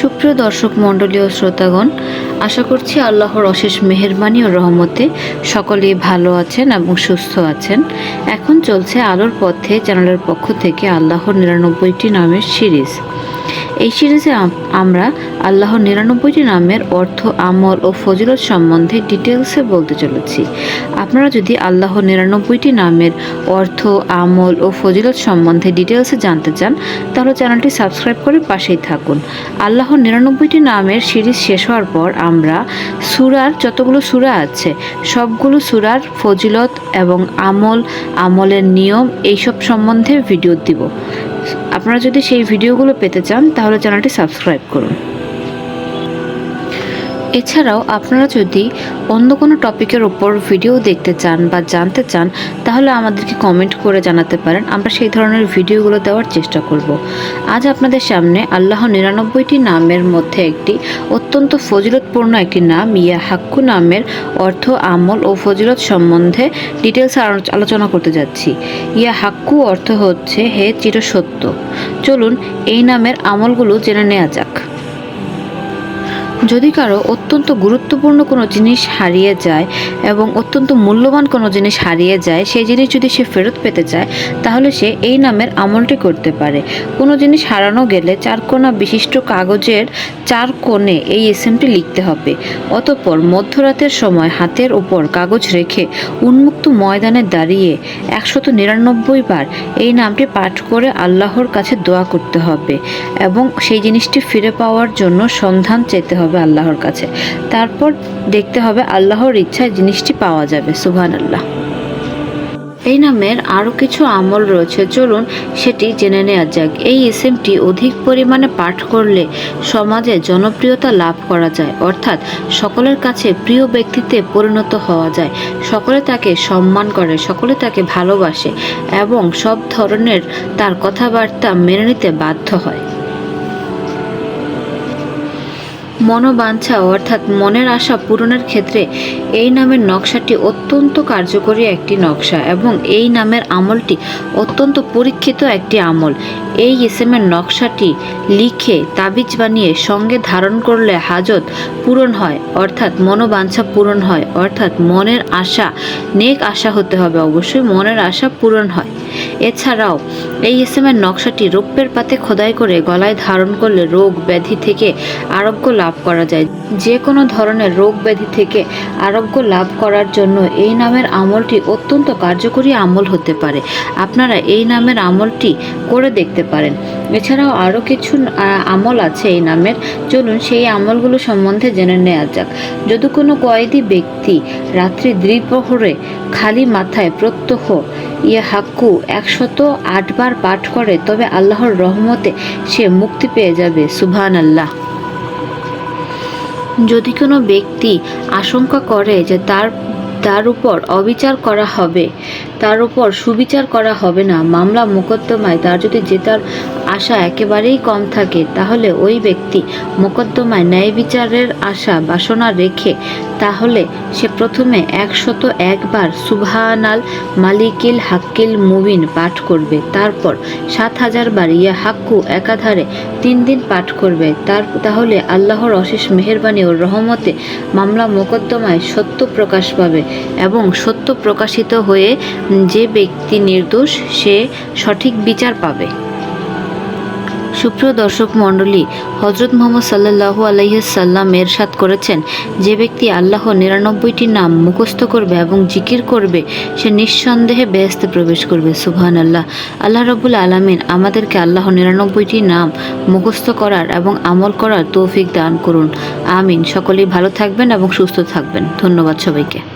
সুপ্রিয় দর্শক মণ্ডলী ও শ্রোতাগণ, আশা করছি আল্লাহর অশেষ মেহেরবানি ও রহমতে সকলেই ভালো আছেন এবং সুস্থ আছেন। এখন চলছে আলোর পথে চ্যানেলের পক্ষ থেকে আল্লাহর নিরানব্বইটি নামের সিরিজ। এই সিরিজে আমরা আল্লাহর নিরানব্বইটি নামের অর্থ, আমল ও ফজিলত সম্বন্ধে ডিটেলসে বলতে চলেছি। আপনারা যদি আল্লাহর নিরানব্বইটি নামের অর্থ, আমল ও ফজিলত সম্বন্ধে ডিটেলসে জানতে চান, তাহলে চ্যানেলটি সাবস্ক্রাইব করে পাশেই থাকুন। আল্লাহর নিরানব্বইটি নামের সিরিজ শেষ হওয়ার পর আমরা সুরার যতগুলো সুরা আছে, সবগুলো সুরার ফজিলত এবং আমল, আমলের নিয়ম, এইসব সম্বন্ধে ভিডিও দিব। আপনারা যদি সেই ভিডিওগুলো পেতে চান তাহলে চ্যানেলটি সাবস্ক্রাইব করুন। এছাড়াও আপনারা যদি অন্য কোনো টপিকের ওপর ভিডিও দেখতে চান বা জানতে চান, তাহলে আমাদেরকে কমেন্ট করে জানাতে পারেন। আমরা সেই ধরনের ভিডিওগুলো দেওয়ার চেষ্টা করব। আজ আপনাদের সামনে আল্লাহ নিরানব্বইটি নামের মধ্যে একটি অত্যন্ত ফজিলতপূর্ণ একটি নাম ইয়া হাক্কু নামের অর্থ আমল ও ফজিলত সম্বন্ধে ডিটেলস আলোচনা করতে যাচ্ছি। ইয়া হাক্কু অর্থ হচ্ছে, হে চিরসত্য। চলুন এই নামের আমলগুলো জেনে নেওয়া যাক। যদি কারও অত্যন্ত গুরুত্বপূর্ণ কোনো জিনিস হারিয়ে যায় এবং অত্যন্ত মূল্যবান কোনো জিনিস হারিয়ে যায়, সেই জিনিস যদি সে ফেরত পেতে চায়, তাহলে সে এই নামের আমলটি করতে পারে। কোনো জিনিস হারানো গেলে চার কোণা বিশিষ্ট কাগজের চার কোণে এই এসএমটি লিখতে হবে। অতঃপর মধ্যরাতের সময় হাতের ওপর কাগজ রেখে উন্মুক্ত ময়দানে দাঁড়িয়ে একশত নিরানব্বই বার এই নামটি পাঠ করে আল্লাহর কাছে দোয়া করতে হবে এবং সেই জিনিসটি ফিরে পাওয়ার জন্য সন্ধান চেতে হবে। আল্লাহর কাছে। তারপর দেখতে হবে আল্লাহর ইচ্ছায় জিনিসটি পাওয়া যাবে সুবহান আল্লাহ এই নামের আরও কিছু আমল রয়েছে, চলুন সেটি জেনে নেওয়া যাক। এই এসএমটি অধিক পরিমাণে পাঠ করলে সমাজে জনপ্রিয়তা লাভ করা যায়, অর্থাৎ সকলের কাছে প্রিয় ব্যক্তিতে পরিণত হওয়া যায়। সকলে তাকে সম্মান করে, সকলে তাকে ভালোবাসে এবং সব ধরনের তার কথাবার্তা মেনে নিতে বাধ্য হয়। মনোবাঞ্ছা অর্থাৎ মনের আশা পূরণের ক্ষেত্রে এই নামের নকশাটি অত্যন্ত কার্যকরী একটি নকশা এবং এই নামের আমলটি অত্যন্ত পরীক্ষিত একটি আমল। এই এসএমের নকশাটি লিখে তাবিজ বানিয়ে সঙ্গে ধারণ করলে হাজত পূরণ হয়, অর্থাৎ মনোবাঞ্ছা পূরণ হয়, অর্থাৎ মনের আশা, নেক আশা হতে হবে অবশ্যই, মনের আশা পূরণ হয়। এছাড়াও এই এসএমের নকশাটি রৌপ্যের পাতে খোদাই করে গলায় ধারণ করলে রোগ ব্যাধি থেকে আরোগ্য লাভ করা যায়। যে কোনো ধরনের রোগ ব্যাধি থেকে আরোগ্য লাভ করার জন্য এই নামের আমলটি অত্যন্ত কার্যকরী আমল হতে পারে। আপনারা এই নামের আমলটি করে দেখতে পারেন। এছাড়াও আরও কিছু আমল আছে এই নামের। চলুন সেই আমলগুলো সম্বন্ধে জেনে নেওয়া যাক। যদি কোনো কয়েদি ব্যক্তি রাত্রি দ্বিপ্রহরে খালি মাথায় প্রত্যহ ইয়ে হাক্কু একশত আটবার পাঠ করে, তবে আল্লাহর রহমতে সে মুক্তি পেয়ে যাবে। সুবহান আল্লাহ যদি কোনো ব্যক্তি আশঙ্কা করে যে তার তার উপর অবিচার করা হবে, তার উপর সুবিচার করা হবে না, মামলা মোকদ্দমায় তার যদি জেতার আশা একেবারেই কম থাকে, তাহলে ওই ব্যক্তি মোকদ্দমায় ন্যায় বিচারের আশা বাসনা রেখে, তাহলে সে প্রথমে একশত একবার সুবহানাল মালিকিল হাক্কিল মুবিন পাঠ করবে, তারপর সাত হাজার বার ইয়া হাক্কু একাধারে তিন দিন পাঠ করবে, তার তাহলে আল্লাহর অশেষ মেহেরবানি ও রহমতে মামলা মোকদ্দমায় সত্য প্রকাশ পাবে এবং সত্য প্রকাশিত হয়ে যে ব্যক্তি নির্দোষ, সে সঠিক বিচার পাবে। সুপ্রিয় দর্শক মণ্ডলী হজরত মোহাম্মদ সাল্লাহু আলাইসাল্লাম এরশাদ করেছেন, যে ব্যক্তি আল্লাহ নিরানব্বইটি নাম মুখস্থ করবে এবং জিকির করবে, সে নিঃসন্দেহে বেহেস্তে প্রবেশ করবে সুবহান আল্লাহ আল্লাহ রবুল আলমিন আমাদেরকে আল্লাহ নিরানব্বইটি নাম মুখস্থ করার এবং আমল করার তৌফিক দান করুন। আমিন। সকলেই ভালো থাকবেন এবং সুস্থ থাকবেন। ধন্যবাদ সবাইকে।